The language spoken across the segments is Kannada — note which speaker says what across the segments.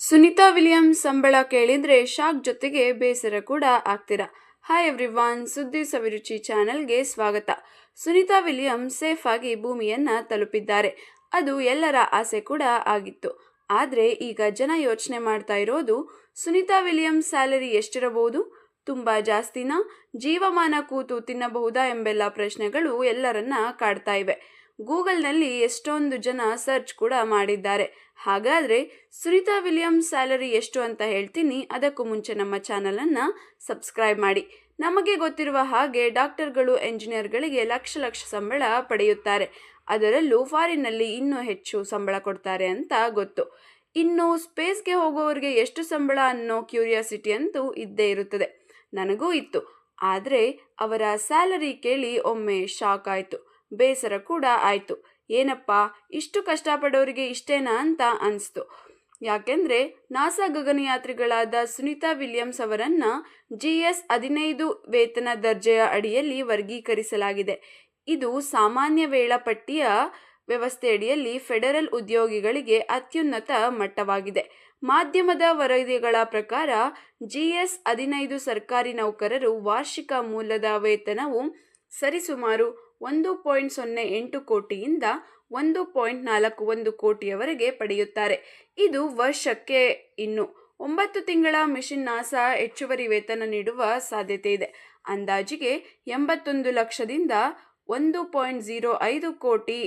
Speaker 1: ಸುನಿತಾ ವಿಲಿಯಮ್ಸ್ ಸಂಬಳ ಕೇಳಿದ್ರೆ ಶಾಕ್ ಜೊತೆಗೆ ಬೇಸರ ಕೂಡ ಆಗ್ತೀರಾ? ಹಾಯ್ ಎವ್ರಿವಾನ್ ಸುದ್ದಿ ಸವಿರುಚಿ ಚಾನೆಲ್ಗೆ ಸ್ವಾಗತ. ಸುನಿತಾ ವಿಲಿಯಮ್ಸ್ ಸೇಫ್ ಆಗಿ ಭೂಮಿಯನ್ನ ತಲುಪಿದ್ದಾರೆ. ಅದು ಎಲ್ಲರ ಆಸೆ ಕೂಡ ಆಗಿತ್ತು. ಆದರೆ ಈಗ ಜನ ಯೋಚನೆ ಮಾಡ್ತಾ ಇರೋದು, ಸುನಿತಾ ವಿಲಿಯಮ್ಸ್ ಸ್ಯಾಲರಿ ಎಷ್ಟಿರಬಹುದು? ತುಂಬ ಜಾಸ್ತಿನಾ? ಜೀವಮಾನ ಕೂತು ತಿನ್ನಬಹುದಾ ಎಂಬೆಲ್ಲ ಪ್ರಶ್ನೆಗಳು ಎಲ್ಲರನ್ನ ಕಾಡ್ತಾ ಇವೆ. ಗೂಗಲ್ನಲ್ಲಿ ಎಷ್ಟೊಂದು ಜನ ಸರ್ಚ್ ಕೂಡ ಮಾಡಿದ್ದಾರೆ. ಹಾಗಾದರೆ ಸುನಿತಾ ವಿಲಿಯಮ್ಸ್ ಸ್ಯಾಲರಿ ಎಷ್ಟು ಅಂತ ಹೇಳ್ತೀನಿ. ಅದಕ್ಕೂ ಮುಂಚೆ ನಮ್ಮ ಚಾನಲನ್ನು ಸಬ್ಸ್ಕ್ರೈಬ್ ಮಾಡಿ. ನಮಗೆ ಗೊತ್ತಿರುವ ಹಾಗೆ ಡಾಕ್ಟರ್ಗಳು, ಎಂಜಿನಿಯರ್ಗಳಿಗೆ ಲಕ್ಷ ಲಕ್ಷ ಸಂಬಳ ಪಡೆಯುತ್ತಾರೆ. ಅದರಲ್ಲೂ ಫಾರಿನ್ನಲ್ಲಿ ಇನ್ನೂ ಹೆಚ್ಚು ಸಂಬಳ ಕೊಡ್ತಾರೆ ಅಂತ ಗೊತ್ತು. ಇನ್ನು ಸ್ಪೇಸ್ಗೆ ಹೋಗೋವರಿಗೆ ಎಷ್ಟು ಸಂಬಳ ಅನ್ನೋ ಕ್ಯೂರಿಯಾಸಿಟಿ ಅಂತೂ ಇದ್ದೇ ಇರುತ್ತದೆ. ನನಗೂ ಇತ್ತು. ಆದರೆ ಅವರ ಸ್ಯಾಲರಿ ಕೇಳಿ ಒಮ್ಮೆ ಶಾಕ್ ಆಯಿತು. ಬೇಸರ ಕೂಡ ಆಯಿತು. ಏನಪ್ಪ, ಇಷ್ಟು ಕಷ್ಟಪಡೋರಿಗೆ ಇಷ್ಟೇನಾ ಅಂತ ಅನಿಸ್ತು. ಯಾಕೆಂದರೆ ನಾಸಾ ಗಗನಯಾತ್ರಿಗಳಾದ ಸುನೀತಾ ವಿಲಿಯಮ್ಸ್ ಅವರನ್ನು ಜಿ ಎಸ್ ಹದಿನೈದು ವೇತನ ದರ್ಜೆಯ ಅಡಿಯಲ್ಲಿ ವರ್ಗೀಕರಿಸಲಾಗಿದೆ. ಇದು ಸಾಮಾನ್ಯ ವೇಳಾಪಟ್ಟಿಯ ವ್ಯವಸ್ಥೆಯಡಿಯಲ್ಲಿ ಫೆಡರಲ್ ಉದ್ಯೋಗಿಗಳಿಗೆ ಅತ್ಯುನ್ನತ ಮಟ್ಟವಾಗಿದೆ. ಮಾಧ್ಯಮದ ವರದಿಗಳ ಪ್ರಕಾರ, ಜಿಎಸ್ ಹದಿನೈದು ಸರ್ಕಾರಿ ನೌಕರರು ವಾರ್ಷಿಕ ಮೂಲದ ವೇತನವು ಸರಿಸುಮಾರು ಒಂದು ಪಾಯಿಂಟ್ ಸೊನ್ನೆ ಎಂಟು ಕೋಟಿಯಿಂದ ಒಂದು ಪಾಯಿಂಟ್ ನಾಲ್ಕು ಒಂದು ಕೋಟಿಯವರೆಗೆ ಪಡೆಯುತ್ತಾರೆ. ಇದು ವರ್ಷಕ್ಕೆ ಇನ್ನು ಒಂಬತ್ತು ತಿಂಗಳ ಮಿಷಿನ್ ನಾಸಾ ಹೆಚ್ಚುವರಿ ವೇತನ ನೀಡುವ ಸಾಧ್ಯತೆ ಇದೆ. ಅಂದಾಜಿಗೆ ಎಂಬತ್ತೊಂದು ಲಕ್ಷದಿಂದ ಒಂದು ಪಾಯಿಂಟ್ ಝೀರೋ ಐದು ಕೋಟಿ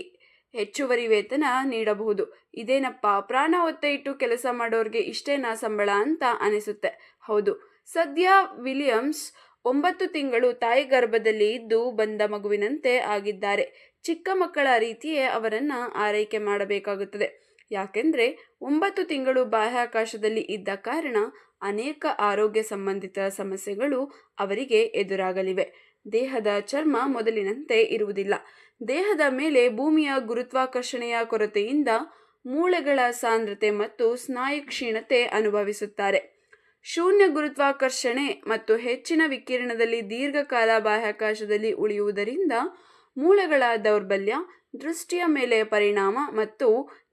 Speaker 1: ಹೆಚ್ಚುವರಿ ವೇತನ ನೀಡಬಹುದು. ಇದೇನಪ್ಪ, ಪ್ರಾಣ ಒತ್ತೆ ಇಟ್ಟು ಕೆಲಸ ಮಾಡೋರಿಗೆ ಇಷ್ಟೇನಾ ಸಂಬಳ ಅಂತ ಅನಿಸುತ್ತೆ. ಹೌದು, ಸದ್ಯ ವಿಲಿಯಮ್ಸ್ ಒಂಬತ್ತು ತಿಂಗಳು ತಾಯಿ ಗರ್ಭದಲ್ಲಿ ಇದ್ದು ಬಂದ ಮಗುವಿನಂತೆ ಆಗಿದ್ದಾರೆ. ಚಿಕ್ಕ ಮಕ್ಕಳ ರೀತಿಯೇ ಅವರನ್ನು ಆರೈಕೆ ಮಾಡಬೇಕಾಗುತ್ತದೆ. ಯಾಕೆಂದರೆ ಒಂಬತ್ತು ತಿಂಗಳು ಬಾಹ್ಯಾಕಾಶದಲ್ಲಿ ಇದ್ದ ಕಾರಣ ಅನೇಕ ಆರೋಗ್ಯ ಸಂಬಂಧಿತ ಸಮಸ್ಯೆಗಳು ಅವರಿಗೆ ಎದುರಾಗಲಿವೆ. ದೇಹದ ಚರ್ಮ ಮೊದಲಿನಂತೆ ಇರುವುದಿಲ್ಲ. ದೇಹದ ಮೇಲೆ ಭೂಮಿಯ ಗುರುತ್ವಾಕರ್ಷಣೆಯ ಕೊರತೆಯಿಂದ ಮೂಳೆಗಳ ಸಾಂದ್ರತೆ ಮತ್ತು ಸ್ನಾಯು ಕ್ಷೀಣತೆ ಅನುಭವಿಸುತ್ತಾರೆ. ಶೂನ್ಯ ಗುರುತ್ವಾಕರ್ಷಣೆ ಮತ್ತು ಹೆಚ್ಚಿನ ವಿಕಿರಣದಲ್ಲಿ ದೀರ್ಘಕಾಲ ಬಾಹ್ಯಾಕಾಶದಲ್ಲಿ ಉಳಿಯುವುದರಿಂದ ಮೂಳೆಗಳ ದೌರ್ಬಲ್ಯ, ದೃಷ್ಟಿಯ ಮೇಲೆ ಪರಿಣಾಮ ಮತ್ತು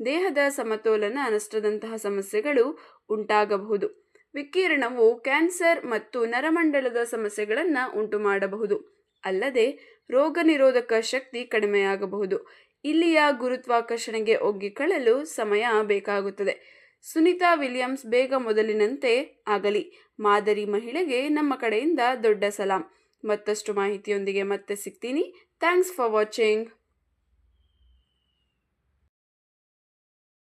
Speaker 1: ದೇಹದ ಸಮತೋಲನ ನಷ್ಟದಂತಹ ಸಮಸ್ಯೆಗಳು ಉಂಟಾಗಬಹುದು. ವಿಕಿರಣವು ಕ್ಯಾನ್ಸರ್ ಮತ್ತು ನರಮಂಡಲದ ಸಮಸ್ಯೆಗಳನ್ನು ಉಂಟು ಮಾಡಬಹುದು ಅಲ್ಲದೆ ರೋಗ ನಿರೋಧಕ ಶಕ್ತಿ ಕಡಿಮೆಯಾಗಬಹುದು. ಇಲ್ಲಿಯ ಗುರುತ್ವಾಕರ್ಷಣೆಗೆ ಒಗ್ಗಿಕೊಳ್ಳಲು ಸಮಯ ಬೇಕಾಗುತ್ತದೆ. ಸುನಿತಾ ವಿಲಿಯಮ್ಸ್ ಬೇಗ ಮೊದಲಿನಂತೆ ಆಗಲಿ. ಮಾದರಿ ಮಹಿಳೆಗೆ ನಮ್ಮ ಕಡೆಯಿಂದ ದೊಡ್ಡ ಸಲಾಂ. ಮತ್ತಷ್ಟು ಮಾಹಿತಿಯೊಂದಿಗೆ ಮತ್ತೆ ಸಿಗ್ತೀನಿ. Thanks for watching.